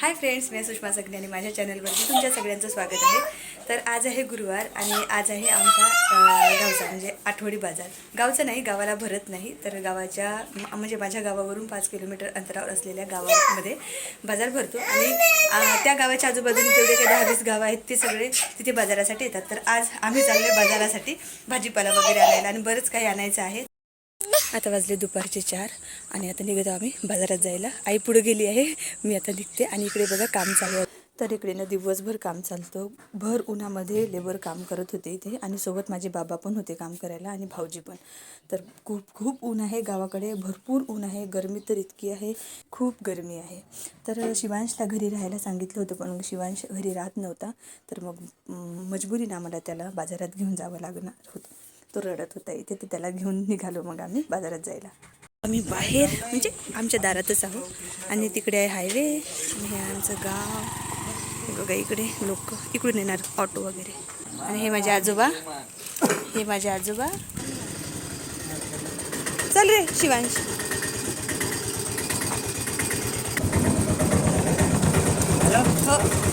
Hi friends मी सुषमा सगळे आणि माझ्या चॅनलवरती तुमच्या सगळ्यांचं स्वागत आहे. तर आज आहे गुरुवार आणि आज आहे आमच्या गावचा म्हणजे आठवडी बाजार. गावचा नाही गावाला भरत नाही तर गावाच्या म्हणजे माझ्या गावावरून पाच किलोमीटर अंतरावर असलेल्या गावामध्ये बाजार भरतो. आणि त्या गावाच्या आजूबाजूने जेवढे काही दहा वीस गावं आहेत ते सगळे तिथे बाजारासाठी येतात. तर आज आम्ही चाललो बाजारासाठी भाजीपाला वगैरे आणायला आणि बरंच काही आणायचं आहे. आता वाजले दुपारचे चार आणि आता निघत आम्ही बाजारात जायला. आई पुढे गेली आहे. मी आता निघते आणि इकडे बघा काम चालू आहे. तर इकडे ना दिवसभर काम चालतं. भर उन्हामध्ये लेबर काम करत होते इथे आणि सोबत माझे बाबा पण होते काम करायला आणि भाऊजी पण. तर खूप खूप ऊन आहे गावाकडे. भरपूर ऊन आहे. गरमी तर इतकी आहे. खूप गरमी आहे. तर शिवांशला घरी राहायला सांगितलं होतं पण शिवांश घरी राहत नव्हता. तर मग मजबुरीनं आम्हाला त्याला बाजारात घेऊन जावं लागणार होतं. तो रडत होता इथे तर त्याला घेऊन निघालो मग आम्ही बाजारात जायला. आम्ही बाहेर म्हणजे आमच्या दारातच आहोत. आणि तिकडे आहे हायवे आणि हे आमचं गाव. हे बघा इकडे लोक इकडून येणार ऑटो वगैरे. आणि हे माझे आजोबा हे माझे आजोबा. चल रे शिवांश. हो.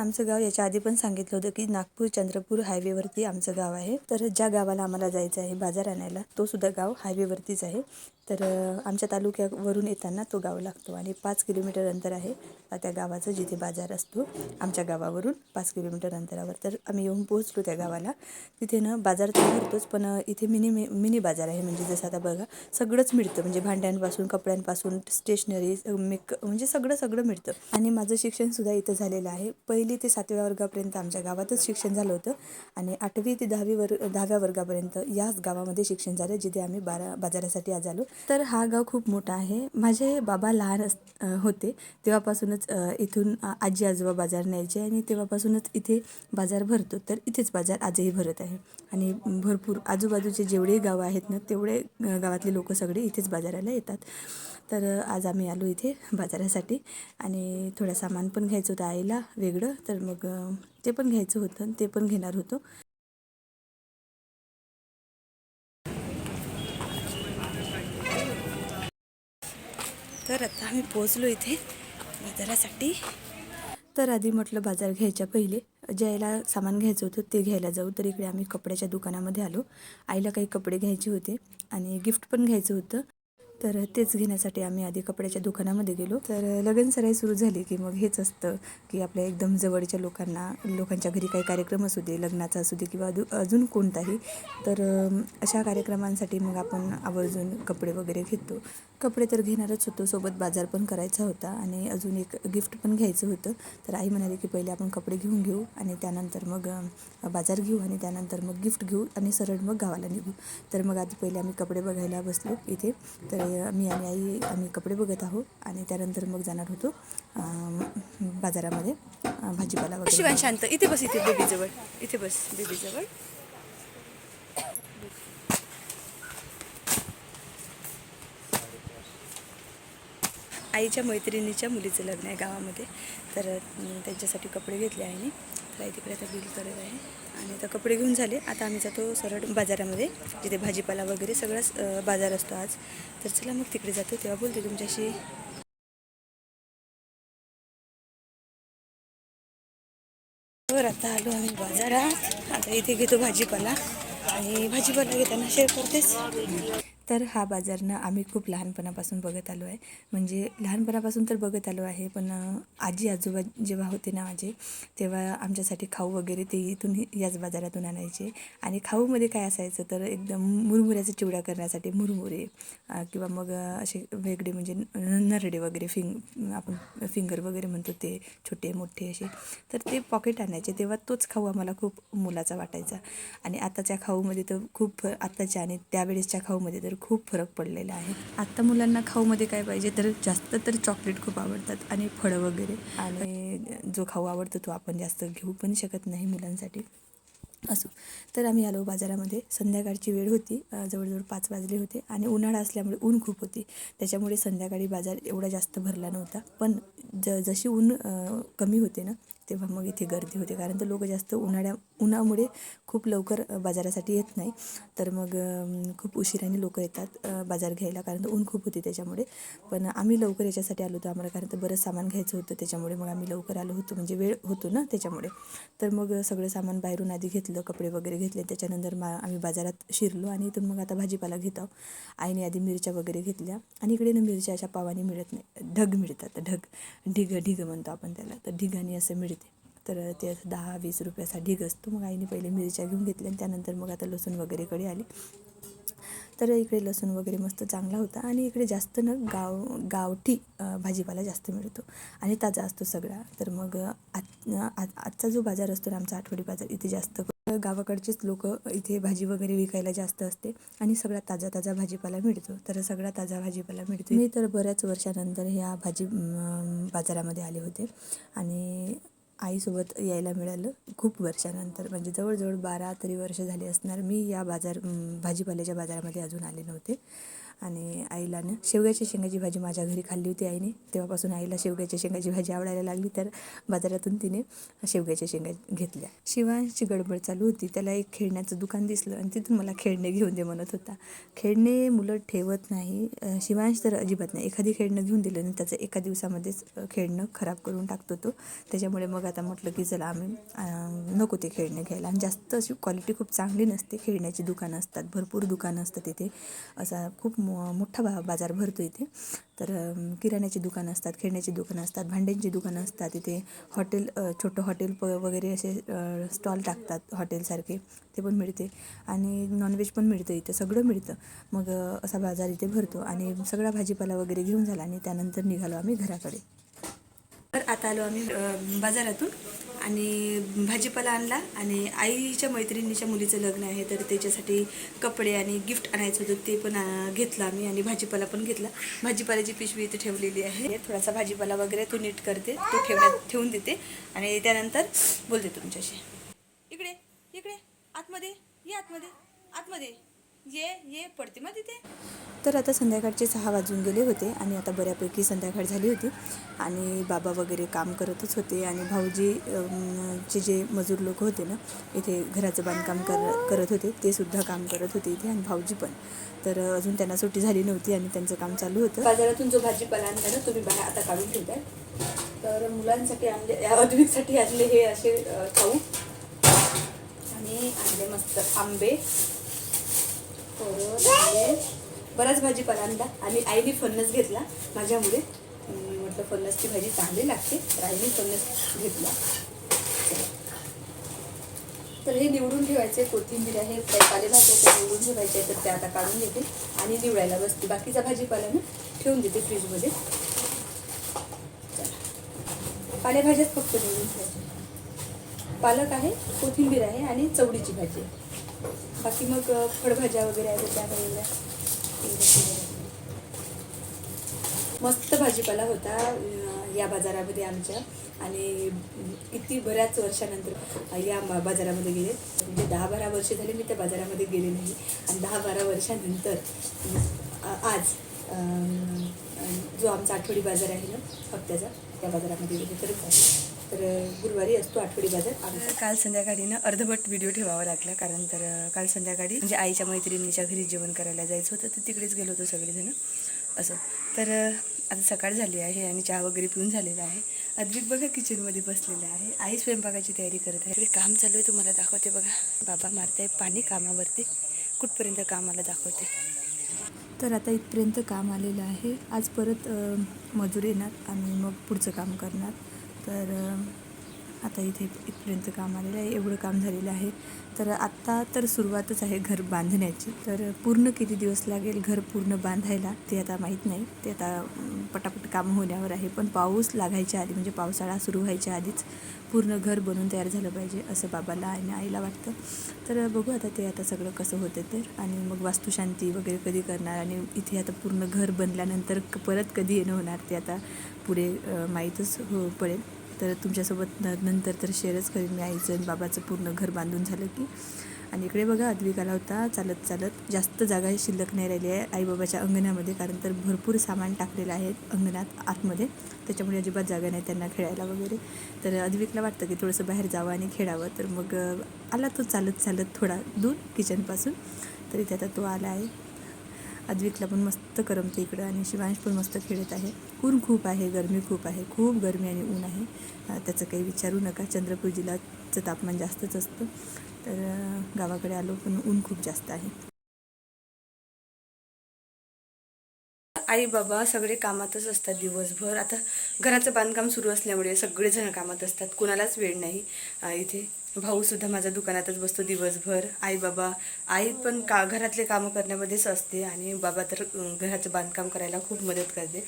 आमचं गाव याच्या आधी पण सांगितलं होतं की नागपूर चंद्रपूर हायवेवरती आमचं गाव आहे. तर ज्या गावाला आम्हाला जायचं आहे बाजार आणायला तो सुद्धा गाव हायवेवरतीच आहे. तर आमच्या तालुक्यावरून येताना तो गाव लागतो आणि पाच किलोमीटर अंतर आहे त्या गावाचं जिथे बाजार असतो आमच्या गावावरून पाच किलोमीटर अंतरावर. तर आम्ही येऊन पोहोचलो त्या गावाला. तिथे ना बाजार तर भरतोच पण इथे मिनी मिनी बाजार आहे. म्हणजे जसं आता बघा सगळंच मिळतं. म्हणजे भांड्यांपासून कपड्यांपासून स्टेशनरी मेक म्हणजे सगळं सगळं मिळतं. आणि माझं शिक्षणसुद्धा इथं झालेलं आहे. पहिली ते सातव्या वर्गापर्यंत आमच्या गावातच शिक्षण झालं होतं. आणि आठवी ते दहावी वर्ग दहाव्या वर्गापर्यंत याच गावामध्ये शिक्षण झालं जिथे आम्ही बारा बाजारासाठी आज आलो. तर हा गाव खूप मोठा आहे. माझे बाबा लहान अस होते. तेव्हापासूनच इथून आजी आजोबा बाजार न्यायचे आणि तेव्हापासूनच इथे बाजार भरतो. तर इथेच बाजार आजही भरत आहे. आणि भरपूर आजूबाजूचे जेवढे गावं आहेत ना तेवढे गावातले लोक सगळे इथेच बाजाराला येतात. तर आज आम्ही आलो इथे बाजारासाठी. आणि थोडं सामान पण घ्यायचं होतं आईला वेगळं. तर मग ते पण घ्यायचं होतं आणि ते पण घेणार होतो. तर आता आम्ही पोहोचलो इथे बाजारासाठी. तर आधी म्हटलं बाजार घ्यायच्या पहिले. ज्याला सामान घ्यायचं होतं ते घ्यायला जाऊ. तर इकडे आम्ही कपड्याच्या दुकानामध्ये आलो. आईला काही कपडे घ्यायचे होते आणि गिफ्ट पण घ्यायचं होतं. तर तेच घेण्यासाठी आम्ही आधी कपड्याच्या दुकानामध्ये गेलो. तर लगन सराई सुरू झाली की मग हेच असतं की आपल्या एकदम जवळच्या लोकांना लोकांच्या घरी काही कार्यक्रम असू दे लग्नाचा असू दे किंवा अजू अजून कोणताही. तर अशा कार्यक्रमांसाठी मग आपण आवर्जून कपडे वगैरे घेतो. कपडे तर घेणारच होतो सोबत बाजार पण करायचा होता आणि अजून एक गिफ्ट पण घ्यायचं होतं. तर आई म्हणाली की पहिले आपण कपडे घेऊन घेऊ आणि त्यानंतर मग बाजार घेऊ आणि त्यानंतर मग गिफ्ट घेऊ आणि सरळ मग गावाला निघू. तर मग आधी पहिले आम्ही कपडे बघायला बसलो इथे. तर मी आणि आई आम्ही कपडे बघत आहोत आणि त्यानंतर मग जाणार होतो बाजारामध्ये भाजीपाला वगैरे. शिवाय शांत? इथे बस इथे बेबीजवळ इथे बस बेबीजवळ. आईच्या मैत्रिणीच्या मुलीचं लग्न आहे गावामध्ये. तर त्यांच्यासाठी कपडे घेतले आहे तर आई तिकडे आता बिल करत आहे. आणि आता कपडे घेऊन झाले. आता आम्ही जातो सरळ बाजारामध्ये जिथे भाजीपाला वगैरे सगळाच बाजार असतो आज. तर चला मग तिकडे जातो. तेव्हा बोलते तुमच्याशी. तर आता आलो आम्ही बाजारात. आता इथे घेतो भाजीपाला. आणि भाजीपाला घेताना शेअर करतेच तर हा बाजार ना आम्ही खूप लहानपणापासून बघत आलो आहे. म्हणजे लहानपणापासून तर बघत आलो आहे पण आजी आजोबा जेव्हा होते ना माझे तेव्हा आमच्यासाठी खाऊ वगैरे ते इथून याच बाजारातून आणायचे. आणि खाऊमध्ये काय असायचं तर एकदम मुरमुऱ्याचा चिवडा करण्यासाठी मुरमुरे किंवा मग असे वेगळे म्हणजे नरडे वगैरे फिंग आपण फिंगर वगैरे म्हणतो ते छोटे मोठे असे. तर ते पॉकेट आणायचे. तेव्हा तोच खाऊ आम्हाला खूप मुलाचा वाटायचा. आणि आताच्या खाऊमध्ये तर खूप आत्ताच्या आणि त्यावेळेसच्या खाऊमध्ये तर खूप फरक पडलेला आहे. आत्ता मुलांना खाऊमध्ये काय पाहिजे तर जास्त तर चॉकलेट खूप आवडतात आणि फळं वगैरे. आणि जो खाऊ आवडतो तो आपण जास्त घेऊ पण शकत नाही मुलांसाठी. असो. तर आम्ही आलो बाजारामध्ये. संध्याकाळची वेळ होती. जवळजवळ पाच वाजले होते आणि उन्हाळा असल्यामुळे ऊन खूप होती. त्याच्यामुळे संध्याकाळी बाजार एवढा जास्त भरला नव्हता. पण ज जशी ऊन कमी होते ना तेव्हा मग इथे गर्दी होते. कारण तर लोक जास्त उन्हाळ्या उन्हामुळे खूप लवकर बाजारासाठी येत नाही. तर मग खूप उशिराने लोक येतात बाजार घ्यायला. कारण तर ऊन खूप होते त्याच्यामुळे. पण आम्ही लवकर याच्यासाठी आलो होतो आम्हाला. कारण तर बरंच सामान घ्यायचं होतं त्याच्यामुळे. मग आम्ही लवकर आलो होतो. म्हणजे वेळ होतो ना त्याच्यामुळे. तर मग सगळं सामान बाहेरून आधी घेतलं. कपडे वगैरे घेतले. त्याच्यानंतर मा आम्ही बाजारात शिरलो. आणि इथून मग आता भाजीपाला घेत आहोत. आईने आधी मिरच्या वगैरे घेतल्या. आणि इकडे ना मिरच्या अशा पावानी मिळत नाही. ढग मिळतात. ढग. ढिग ढिग म्हणतो आपण त्याला. तर ढिगानी असं मिळतं. तर ते असं दहा वीस रुपयाचा ढीग असतो मग आईने पहिले मिरच्या घेऊन घेतल्या आणि त्यानंतर मग आता लसूण वगैरेकडे आली. तर इकडे लसूण वगैरे मस्त चांगला होता आणि इकडे जास्त ना गाव गावठी भाजीपाला जास्त मिळतो आणि ताजा असतो सगळा. तर मग आज आज- आजचा जो बाजार असतो ना आमचा आठवडी बाजार इथे जास्त गावाकडचेच लोक इथे भाजी वगैरे विकायला जास्त असते आणि सगळा ताजा ताजा भाजीपाला मिळतो. तर सगळा ताजा भाजीपाला मिळतो मी तर बऱ्याच वर्षानंतर ह्या भाजी बाजारामध्ये आले होते आणि आईसोबत यायला मिळालं खूप वर्षानंतर. म्हणजे जवळजवळ बारा तरी वर्ष झाली असणार. मी या बाजार भाजीपाल्याच्या बाजारामध्ये अजून आले नव्हते. आणि आईला ना शेवग्याच्या शेंगाची भाजी माझ्या घरी खाल्ली होती आईने. तेव्हापासून आईला शेवग्याच्या शेंगाची भाजी आवडायला लागली तर बाजारातून तिने शेवग्याच्या शेंगा घेतल्या. शिवांशची गडबड चालू होती. त्याला एक खेळण्याचं दुकान दिसलं आणि तिथून मला खेळणे घेऊन दे म्हणत होता. खेळणे मुलं ठेवत नाही. शिवांश तर अजिबात नाही. एखादी खेळणं घेऊन दिलं आणि त्याचं एका दिवसामध्येच खेळणं खराब करून टाकतो तो. त्याच्यामुळे मग आता म्हटलं की चला आम्ही नको ते खेळणे घ्यायला. आणि जास्त अशी क्वालिटी खूप चांगली नसते. खेळण्याची दुकानं असतात. भरपूर दुकानं असतात तिथे. असा खूप मो मोठा बा बाजार भरतो इथे. तर किराण्याची दुकानं असतात खेळण्याची दुकानं असतात भांड्यांची दुकानं असतात इथे. हॉटेल छोटं हॉटेल प वगैरे असे स्टॉल टाकतात हॉटेलसारखे ते पण मिळते. आणि नॉनव्हेज पण मिळतं इथं सगळं मिळतं. मग असा बाजार इथे भरतो. आणि सगळा भाजीपाला वगैरे घेऊन झाला आणि त्यानंतर निघालो आम्ही घराकडे. तर आता आलो आम्ही बाजारातून. आणि भाजीपाला आणला आणि आईच्या मैत्रिणीच्या मुलीचं लग्न आहे तर त्याच्यासाठी कपडे आणि गिफ्ट आणायचं होतं ते पण घेतलं आम्ही आणि भाजीपाला पण घेतला. भाजीपाल्याची पिशवी इथे ठेवलेली आहे. थोडासा भाजीपाला वगैरे तो नीट करते तो ठेवण्यात ठेवून देते आणि त्यानंतर बोलते तुमच्याशी. इकडे इकडे आतमध्ये ये आतमध्ये आतमध्ये. ये ये पडते मग तिथे. तर आता संध्याकाळचे सहा वाजून गेले होते आणि आता बऱ्यापैकी संध्याकाळ झाली होती. आणि बाबा वगैरे काम करतच होते आणि भाऊजी चे जे मजूर लोक होते ना इथे घराचं बांधकाम कर करत होते. ते सुद्धा काम करत होते इथे आणि भाऊजी पण. तर अजून त्यांना सुट्टी झाली नव्हती आणि त्यांचं काम चालू होतं. बाजारातून जो भाजीपाला आणला ना तुम्ही बाहेर आता काढून ठेवताय. तर मुलांसाठी आणले या अद्विकसाठी आणले हे असे खाऊ. आणि आणले मस्त आंबे. परत आणले बराच भाजीपाला आणला आणि आईने फणस घेतला माझ्यामुळे. म्हटलं फणसची भाजी चांगली लागते. तर आईने फणस घेतला. तर हे निवडून ठेवायचे कोथिंबीर आहे पालेभाज्या त्या निवडून आहे तर त्या आता काढून घेते आणि निवडायला बसते. बाकीचा भाजीपाला ना ठेवून देते फ्रीजमध्ये. चला. पालेभाज्याच फक्त निवडून ठेवायचे. पालक आहे कोथिंबीर आहे आणि चवडीची भाजी आहे. बाकी मग फळभाज्या वगैरे आहेत त्या वेळेला मस्त भाजीपाला होता या बाजारामध्ये आमच्या. आणि किती बऱ्याच वर्षानंतर या बाजारामध्ये गेले. म्हणजे दहा बारा वर्ष झाले मी त्या बाजारामध्ये गेले नाही. आणि दहा बारा वर्षानंतर आज जो आमचा आठवडी बाजार आहे ना हप्त्याचा त्या बाजारामध्ये गेले तर तर गुरुवारी असतो आठवडी बाजार. काल संध्याकाळी ना अर्धवट व्हिडिओ ठेवावा लागला कारण तर काल संध्याकाळी म्हणजे आईच्या मैत्रिणीच्या घरी जेवण करायला जायचं होतं तर तिकडेच गेलो होतो सगळेजण. असं. तर आता सकाळ झाली आहे आणि चहा वगैरे पिऊन झालेला आहे. अद्विक बघा किचनमध्ये बसलेला आहे. आई स्वयंपाकाची तयारी करत आहे. इकडे काम चालू आहे तुम्हाला दाखवते बघा. बाबा मारताय पाणी कामावरती. कुठपर्यंत कामाला दाखवते. तर आता इथपर्यंत काम आलेलं आहे. आज परत मजूर येणार आणि मग पुढचं काम करणार. तर आता इथे इथपर्यंत काम आलेलं आहे. एवढं काम झालेलं आहे. तर आत्ता तर सुरुवातच आहे घर बांधण्याची. तर पूर्ण किती दिवस लागेल घर पूर्ण बांधायला ते आता माहीत नाही. ते आता पटापट काम होण्यावर आहे. पण पाऊस लागायच्या आधी म्हणजे पावसाळा सुरू व्हायच्या आधीच पूर्ण घर बनून तयार झालं पाहिजे असं बाबाला आणि आईला वाटतं. तर बघू आता ते आता सगळं कसं होतं तर. आणि मग वास्तुशांती वगैरे कधी करणार? आणि इथे आता पूर्ण घर बनल्यानंतर क- परत कधी येणं होणार ते आता पुढे माहीतच हो पडेल. तर तुमच्यासोबत न- नंतर तर शेअरच करेन मी आईचं आणि बाबाचं पूर्ण घर बांधून झालं की. आणि इकडे बघा अद्विक आला होता चालत चालत. जास्त जागा शिल्लक नाही राहिली आहे आईबाबाच्या अंगणामध्ये कारण तर भरपूर सामान टाकलेलं आहे अंगणात आतमध्ये. त्याच्यामुळे अजिबात जागा नाही त्यांना खेळायला वगैरे. तर अद्विकला वाटतं की थोडंसं बाहेर जावं आणि खेळावं. तर मग आला तो चालत चालत थोडा दूर किचनपासून तर इथे आता तो आला आहे. अद्विकला पण मस्त करमते इकडं आणि शिवांश पण मस्त खेळत आहे. ऊन खूप आहे गरमी खूप आहे खूप गरमी आणि ऊन आहे. त्याचं काही विचारू नका चंद्रपूर जिल्ह्याचं तापमान जास्तच असतं. तर गावाकडे आलो पण ऊन खूप जास्त आहे. आई बाबा सगळे कामातच असतात दिवसभर. आता घराचं बांधकाम सुरू असल्यामुळे सगळेजण कामात असतात. कुणालाच वेळ नाही. इथे भाऊसुद्धा माझ्या दुकानातच बसतो दिवसभर. आई बाबा आई पण का घरातले कामं करण्यामध्येच असते आणि बाबा तर घराचं बांधकाम करायला खूप मदत करते.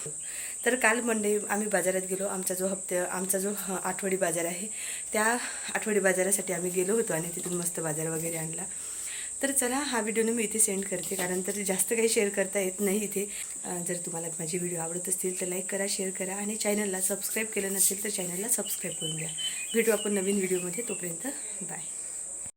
तर काल मंडे आम्ही बाजारात गेलो. आमचा जो हप्ते आमचा जो आठवडी बाजार आहे त्या आठवडी बाजारासाठी आम्ही गेलो होतो आणि तिथून मस्त बाजार वगैरे आणला. तर चला हा व्हिडिओ मी इथे सेंड करते कारण तर जास्त काही शेअर करता येत नाही इथे. जर तुम्हाला माझे व्हिडिओ आवडत असतील तर लाईक करा शेअर करा आणि चॅनलला सबस्क्राईब केलं नसेल तर चॅनलला सबस्क्राईब करून घ्या. भेटू आपण नवीन व्हिडिओमध्ये तोपर्यंत बाय